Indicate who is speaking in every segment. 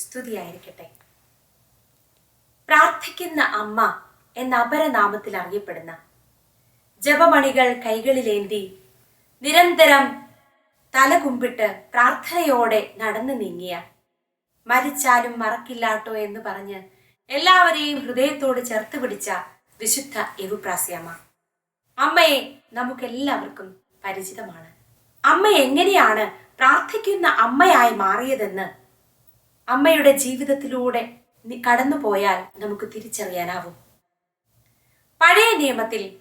Speaker 1: സ്തുതിയായിരിക്കട്ടെ. പ്രാർത്ഥിക്കുന്ന അമ്മ എന്ന അപരനാമത്തിൽ അറിയപ്പെടുന്ന ജപമണികൾ കൈകളിലേന്തി നിരന്തരം തല കുമ്പിട്ട് പ്രാർത്ഥനയോടെ നടന്നു നീങ്ങിയ മരിച്ചാലും മറക്കില്ലാട്ടോ എന്ന് പറഞ്ഞ് എല്ലാവരെയും ഹൃദയത്തോട് ചേർത്ത് പിടിച്ച വിശുദ്ധ എവുപ്രാസ്യമ്മ അമ്മയെ നമുക്കെല്ലാവർക്കും പരിചിതമാണ്. അമ്മ എങ്ങനെയാണ് പ്രാർത്ഥിക്കുന്ന അമ്മയായി മാറിയതെന്ന്? അമ്മയുടെ ജീവിതത്തിലൂടെ കടന്നു കടന്നുപോയാൽ നമുക്ക് തിരിച്ചറിയാനാവും. പഴയ നിയമത്തിൽ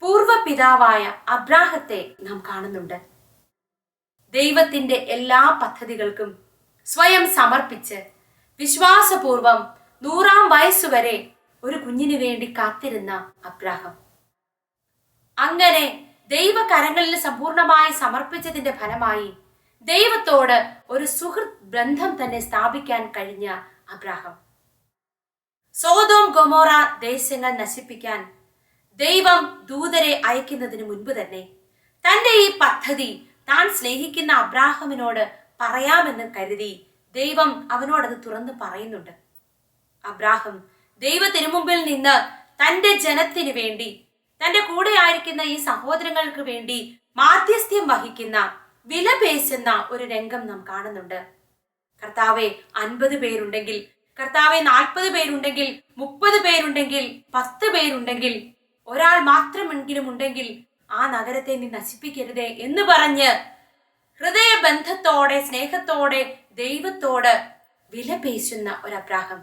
Speaker 1: പൂർവ പിതാവായ അബ്രാഹത്തെ നാം കാണുന്നുണ്ട്. ദൈവത്തിന്റെ എല്ലാ പദ്ധതികൾക്കും സ്വയം സമർപ്പിച്ച് വിശ്വാസപൂർവം നൂറാം വയസ്സുവരെ ഒരു കുഞ്ഞിനു വേണ്ടി കാത്തിരുന്ന അബ്രാഹം. അങ്ങനെ ദൈവകരങ്ങളിൽ സമ്പൂർണമായി സമർപ്പിച്ചതിന്റെ ഫലമായി ദൈവത്തോട് ഒരു സുഹൃത്ത് ബന്ധം തന്നെ സ്ഥാപിക്കാൻ കഴിഞ്ഞ അബ്രാഹം. സോതോം ഗൊമോറ ദേശങ്ങൾ നശിപ്പിക്കാൻ ദൈവം ദൂതരെ അയക്കുന്നതിന് മുൻപ് തന്നെ തന്റെ ഈ പദ്ധതി താൻ സ്നേഹിക്കുന്ന അബ്രാഹമിനോട് പറയാമെന്ന് കരുതി ദൈവം അവനോടത് തുറന്നു പറയുന്നുണ്ട്. അബ്രാഹം ദൈവത്തിനു മുമ്പിൽ നിന്ന് തന്റെ ജനത്തിനു വേണ്ടി തന്റെ കൂടെ ആയിരിക്കുന്ന ഈ സഹോദരങ്ങൾക്ക് വേണ്ടി മാധ്യസ്ഥ്യം വഹിക്കുന്ന വില പേശുന്ന ഒരു രംഗം നാം കാണുന്നുണ്ട്. കർത്താവെ അൻപത് പേരുണ്ടെങ്കിൽ കർത്താവെ നാൽപ്പത് പേരുണ്ടെങ്കിൽ മുപ്പത് പേരുണ്ടെങ്കിൽ പത്ത് പേരുണ്ടെങ്കിൽ ഒരാൾ മാത്രമെങ്കിലും ഉണ്ടെങ്കിൽ ആ നഗരത്തെ നീ നശിപ്പിക്കരുതേ എന്ന് പറഞ്ഞ് ഹൃദയബന്ധത്തോടെ സ്നേഹത്തോടെ ദൈവത്തോട് വില പേശുന്ന ഒരു അബ്രാഹം.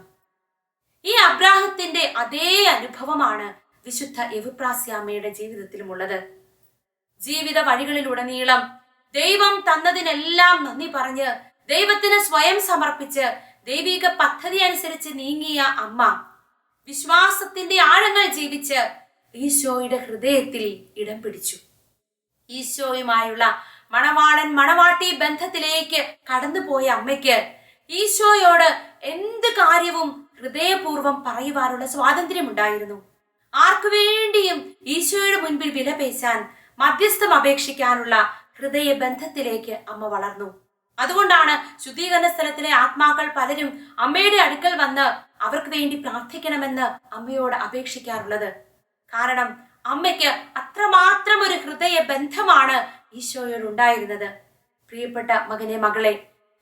Speaker 1: ഈ അബ്രാഹത്തിന്റെ അതേ അനുഭവമാണ് വിശുദ്ധ എവുപ്രാസ്യാമ്മയുടെ ജീവിതത്തിലുമുള്ളത്. ജീവിത വഴികളിലുടനീളം ദൈവം തന്നതിനെല്ലാം നന്ദി പറഞ്ഞ് ദൈവത്തിന് സ്വയം സമർപ്പിച്ച് ദൈവിക പദ്ധതി അനുസരിച്ച് നീങ്ങിയ അമ്മ വിശ്വാസത്തിന്റെ ആഴങ്ങൾ ജീവിച്ച് ഈശോയുടെ ഹൃദയത്തിൽ ഇടം പിടിച്ചു. ഈശോയുമായുള്ള മണവാളൻ മണവാട്ടി ബന്ധത്തിലേക്ക് കടന്നുപോയ അമ്മയ്ക്ക് ഈശോയോട് എന്ത് കാര്യവും ഹൃദയപൂർവം പറയുവാനുള്ള സ്വാതന്ത്ര്യമുണ്ടായിരുന്നു. ആർക്കു വേണ്ടിയും ഈശോയുടെ മുൻപിൽ വിലപേശാൻ മധ്യസ്ഥം അപേക്ഷിക്കാനുള്ള ഹൃദയബന്ധത്തിലേക്ക് അമ്മ വളർന്നു. അതുകൊണ്ടാണ് ശുദ്ധീകരണ സ്ഥലത്തിലെ ആത്മാക്കൾ പലരും അമ്മയുടെ അടുക്കൽ വന്ന് അവർക്ക് വേണ്ടി പ്രാർത്ഥിക്കണമെന്ന് അമ്മയോട് അപേക്ഷിക്കാറുള്ളത്. കാരണം അമ്മയ്ക്ക് അത്രമാത്രം ഒരു ഹൃദയ ബന്ധമാണ് ഈശോയോട് ഉണ്ടായിരുന്നത് പ്രിയപ്പെട്ട മകനെ മകളെ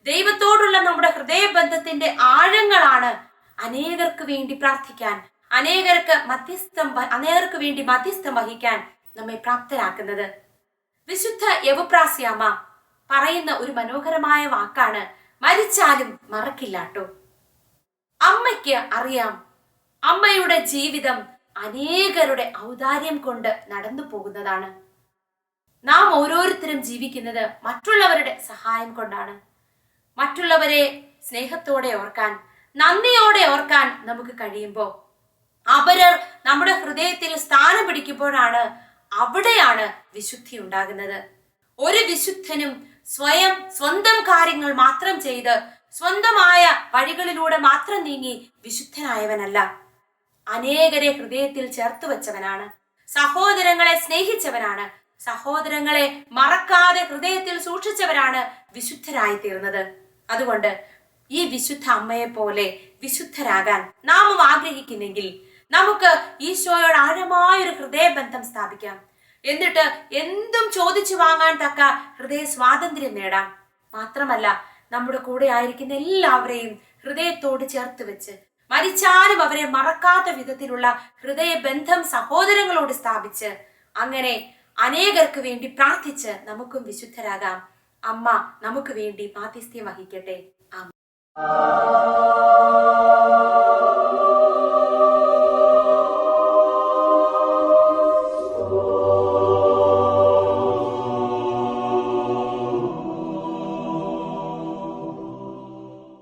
Speaker 1: ദൈവത്തോടുള്ള നമ്മുടെ ഹൃദയബന്ധത്തിന്റെ ആഴങ്ങളാണ് അനേകർക്ക് വേണ്ടി പ്രാർത്ഥിക്കാൻ അനേകർക്ക് മധ്യസ്ഥം അനേകർക്ക് വേണ്ടി മധ്യസ്ഥം വഹിക്കാൻ നമ്മെ പ്രാപ്തരാക്കുന്നത്. വിശുദ്ധ യവപ്രാസ്യാമ പറയുന്ന ഒരു മനോഹരമായ വാക്കാണ് മരിച്ചാലും മറക്കില്ലാട്ടോ അമ്മയ്ക്ക് അറിയാം. അമ്മയുടെ ജീവിതം അനേകരുടെ ഔദാര്യം കൊണ്ട് നടന്നു പോകുന്നതാണ്. നാം ഓരോരുത്തരും ജീവിക്കുന്നത് മറ്റുള്ളവരുടെ സഹായം കൊണ്ടാണ്. മറ്റുള്ളവരെ സ്നേഹത്തോടെ ഓർക്കാൻ നന്ദിയോടെ ഓർക്കാൻ നമുക്ക് കഴിയുമ്പോൾ അപരർ നമ്മുടെ ഹൃദയത്തിൽ സ്ഥാനം പിടിക്കുമ്പോഴാണ് അവിടെയാണ് വിശുദ്ധി ഉണ്ടാകുന്നത്. ഒരു വിശുദ്ധനും സ്വയം സ്വന്തം കാര്യങ്ങൾ മാത്രം ചെയ്ത് സ്വന്തമായ വഴികളിലൂടെ മാത്രം നീങ്ങി വിശുദ്ധനായവനല്ല. അനേകരെ ഹൃദയത്തിൽ ചേർത്ത് വെച്ചവനാണ്. സഹോദരങ്ങളെ സ്നേഹിച്ചവനാണ്. സഹോദരങ്ങളെ മറക്കാതെ ഹൃദയത്തിൽ സൂക്ഷിച്ചവരാണ് വിശുദ്ധരായി തീർന്നത് അതുകൊണ്ട് ഈ വിശുദ്ധ അമ്മയെ പോലെ വിശുദ്ധരാകാൻ നാമും ആഗ്രഹിക്കുന്നെങ്കിൽ നമുക്ക് ഈശോയോട് ആഴമായ ഒരു ഹൃദയബന്ധം സ്ഥാപിക്കാം. എന്നിട്ട് എന്തും ചോദിച്ചു വാങ്ങാൻ തക്ക ഹൃദയ സ്വാതന്ത്ര്യം നേടാം. മാത്രമല്ല നമ്മുടെ കൂടെ ആയിരിക്കുന്ന എല്ലാവരെയും ഹൃദയത്തോട് ചേർത്ത് വെച്ച് മരിച്ചാലും അവരെ മറക്കാത്ത വിധത്തിലുള്ള ഹൃദയബന്ധം സഹോദരങ്ങളോട് സ്ഥാപിച്ച് അങ്ങനെ അനേകർക്ക് വേണ്ടി പ്രാർത്ഥിച്ച് നമുക്കും വിശുദ്ധരാകാം. അമ്മ നമുക്ക് വേണ്ടി മാധ്യസ്ഥ്യം വഹിക്കട്ടെ. ആമേൻ.